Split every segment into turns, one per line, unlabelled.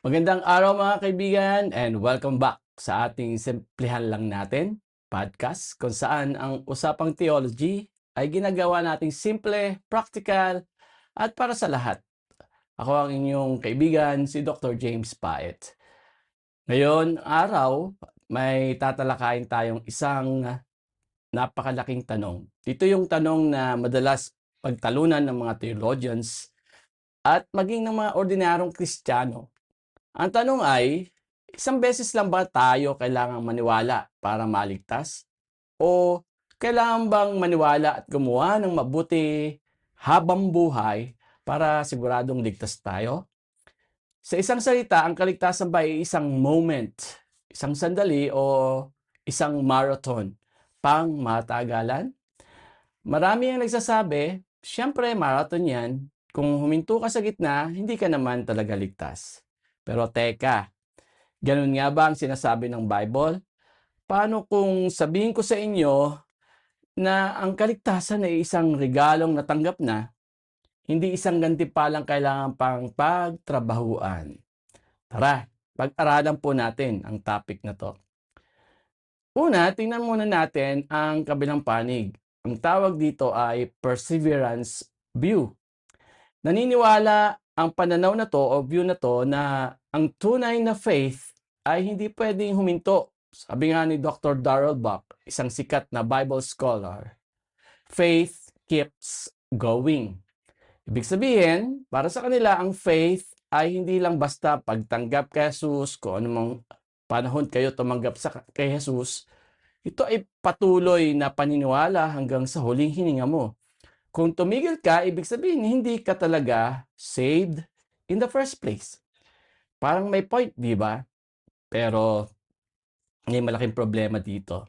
Magandang araw mga kaibigan and welcome back sa ating Simplihan Lang Natin podcast kung saan ang usapang theology ay ginagawa nating simple, practical at para sa lahat. Ako ang inyong kaibigan, si Dr. James Paet. Ngayon, araw, may tatalakayin tayong isang napakalaking tanong. Ito yung tanong na madalas pagtalunan ng mga theologians at maging ng mga ordinaryong Kristiyano. Ang tanong ay, isang beses lang ba tayo kailangang maniwala para maligtas? O kailangan bang maniwala at gumawa ng mabuti habang buhay para siguradong ligtas tayo? Sa isang salita, ang kaligtasan ba ay isang moment, isang sandali o isang marathon pang matagalan? Marami ang nagsasabi, siyempre marathon yan. Kung huminto ka sa gitna, hindi ka naman talaga ligtas. Pero teka, ganun nga ba ang sinasabi ng Bible? Paano kung sabihin ko sa inyo na ang kaligtasan ay isang regalong natanggap na, hindi isang gantimpalang kailangan pang pagtrabahuan? Tara, pag-aralan po natin ang topic na to. Una, tingnan muna natin ang kabilang panig. Ang tawag dito ay perseverance view. Naniniwala ang pananaw na to o view na to na ang tunay na faith ay hindi pwedeng huminto. Sabi nga ni Dr. Darrell Buck, isang sikat na Bible scholar, faith keeps going. Ibig sabihin, para sa kanila, ang faith ay hindi lang basta pagtanggap kay Jesus, kung anumang panahon kayo tumanggap sa kay Jesus, ito ay patuloy na paniniwala hanggang sa huling hininga mo. Kung tumigil ka, ibig sabihin hindi ka talaga saved in the first place. Parang may point, di ba? Pero may malaking problema dito.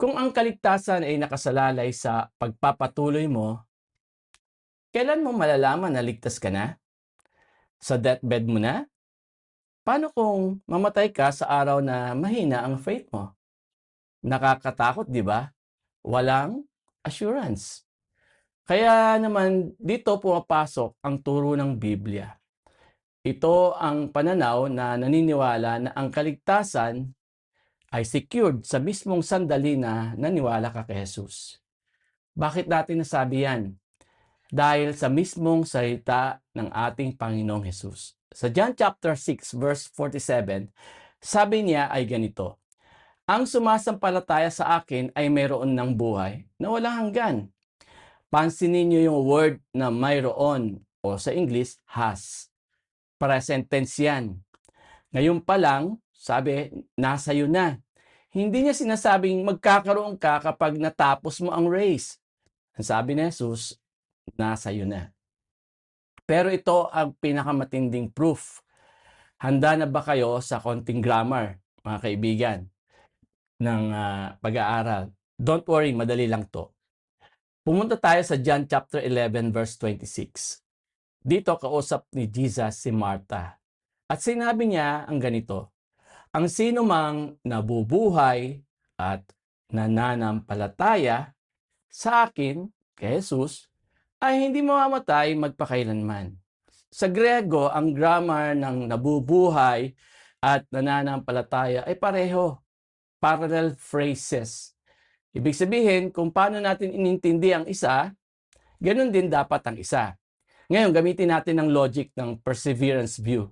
Kung ang kaligtasan ay nakasalalay sa pagpapatuloy mo, kailan mo malalaman na ligtas ka na? Sa deathbed mo na? Paano kung mamatay ka sa araw na mahina ang faith mo? Nakakatakot, di ba? Walang assurance. Kaya naman dito pumapasok ang turo ng Biblia. Ito ang pananaw na naniniwala na ang kaligtasan ay secured sa mismong sandali na naniwala ka kay Jesus. Bakit natin nasabi yan? Dahil sa mismong salita ng ating Panginoong Jesus. Sa John chapter 6 verse 47, sabi niya ay ganito, Ang sumasampalataya sa akin ay mayroon ng buhay na walang hanggan pansinin niyo yung word na mayroon o sa English, has. Present tense yan. Ngayon pa lang, sabi, nasa iyo na. Hindi niya sinasabing magkakaroon ka kapag natapos mo ang race. Ang sabi ni Jesus, nasa iyo na. Pero ito ang pinakamatinding proof. Handa na ba kayo sa konting grammar, mga kaibigan, ng uh, pag-aaral? Don't worry, madali lang to. Pumunta tayo sa John chapter 11 verse 26. Dito kausap ni Jesus si Martha. At sinabi niya ang ganito, Ang sino mang nabubuhay at nananampalataya sa akin, kay Jesus, ay hindi mamamatay magpakailanman. Sa Grego, ang grammar ng nabubuhay at nananampalataya ay pareho. Parallel phrases. Ibig sabihin, kung paano natin inintindi ang isa, ganun din dapat ang isa. Ngayon, gamitin natin ang logic ng perseverance view.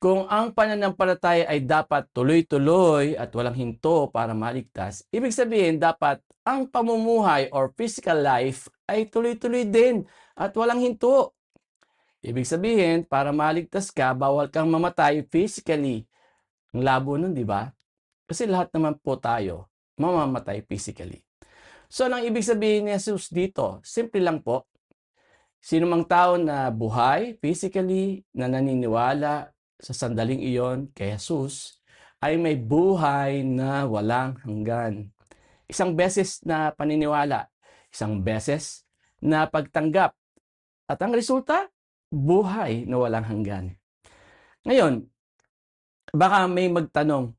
Kung ang pananampalataya ay dapat tuloy-tuloy at walang hinto para maligtas, ibig sabihin dapat ang pamumuhay or physical life ay tuloy-tuloy din at walang hinto. Ibig sabihin, para maligtas ka, bawal kang mamatay physically. Ang labo nun, di ba? Kasi lahat naman po tayo mamamatay physically. So, anong ibig sabihin ni Jesus dito? Simple lang po. Sino mang tao na buhay physically, na naniniwala sa sandaling iyon kay Jesus, ay may buhay na walang hanggan. Isang beses na paniniwala, isang beses na pagtanggap. At ang resulta, buhay na walang hanggan. Ngayon, baka may magtanong,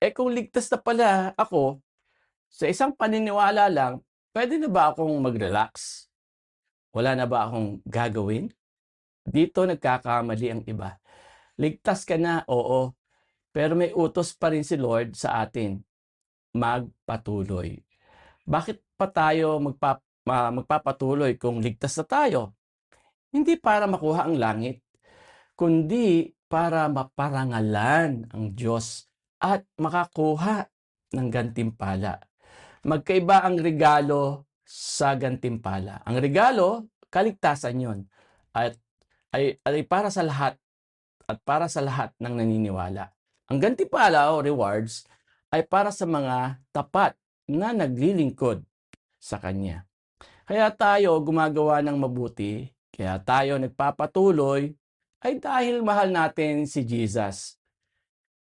eh kung ligtas na pala ako, sa isang paniniwala lang, pwede na ba akong mag-relax? Wala na ba akong gagawin? Dito nagkakamali ang iba. Ligtas ka na, oo. Pero may utos pa rin si Lord sa atin. Magpatuloy. Bakit pa tayo magpa, ma- magpapatuloy kung ligtas na tayo? Hindi para makuha ang langit, kundi para maparangalan ang Diyos at makakuha ng gantimpala. Magkaiba ang regalo sa gantimpala. Ang regalo, kaligtasan yon at ay, ay para sa lahat at para sa lahat ng naniniwala. Ang gantimpala o rewards ay para sa mga tapat na naglilingkod sa Kanya. Kaya tayo gumagawa ng mabuti, kaya tayo nagpapatuloy, ay dahil mahal natin si Jesus.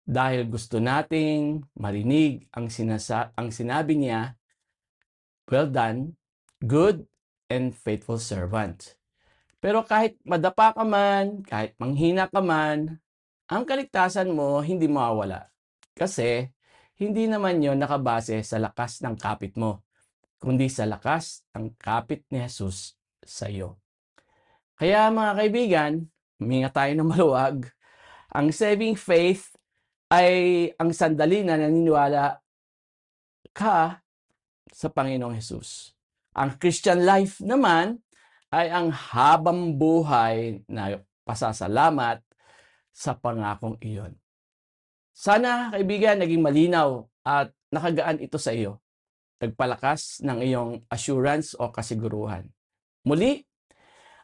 Dahil gusto nating marinig ang, sinasa- ang sinabi niya, Well done, good and faithful servant. Pero kahit madapa ka man, kahit manghina ka man, ang kaligtasan mo hindi mawawala. Kasi hindi naman yon nakabase sa lakas ng kapit mo, kundi sa lakas ng kapit ni Jesus sa iyo. Kaya mga kaibigan, huminga tayo ng maluwag. Ang saving faith ay ang sandali na naniniwala ka sa Panginoong Jesus. Ang Christian life naman ay ang habang buhay na pasasalamat sa pangakong iyon. Sana, kaibigan, naging malinaw at nakagaan ito sa iyo. Nagpalakas ng iyong assurance o kasiguruhan. Muli,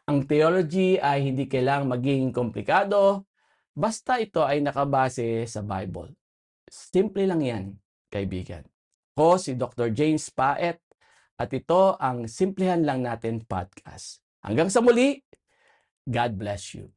ang theology ay hindi kailangang maging komplikado, basta ito ay nakabase sa Bible. Simple lang yan, kaibigan. Ako si Dr. James Paet at ito ang Simplihan Lang Natin Podcast. Hanggang sa muli, God bless you.